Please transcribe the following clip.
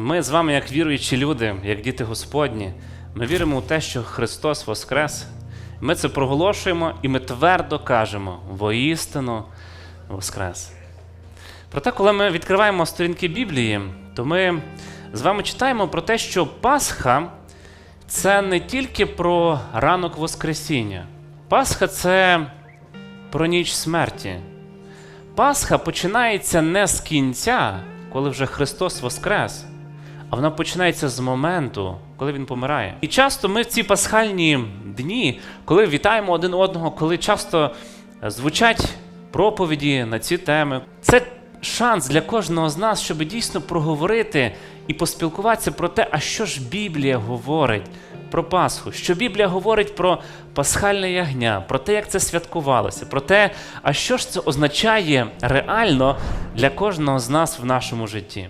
Ми з вами, як віруючі люди, як діти Господні, ми віримо у те, що Христос Воскрес. Ми це проголошуємо і ми твердо кажемо: воістину Воскрес. Проте, коли ми відкриваємо сторінки Біблії, то ми з вами читаємо про те, що Пасха це не тільки про ранок Воскресіння. Пасха це про ніч смерті. Пасха починається не з кінця, коли вже Христос Воскрес, а вона починається з моменту, коли Він помирає. І часто ми в ці пасхальні дні, коли вітаємо один одного, коли часто звучать проповіді на ці теми, це шанс для кожного з нас, щоб дійсно проговорити і поспілкуватися про те, а що ж Біблія говорить про Пасху, що Біблія говорить про пасхальне ягня, про те, як це святкувалося, про те, а що ж це означає реально для кожного з нас в нашому житті.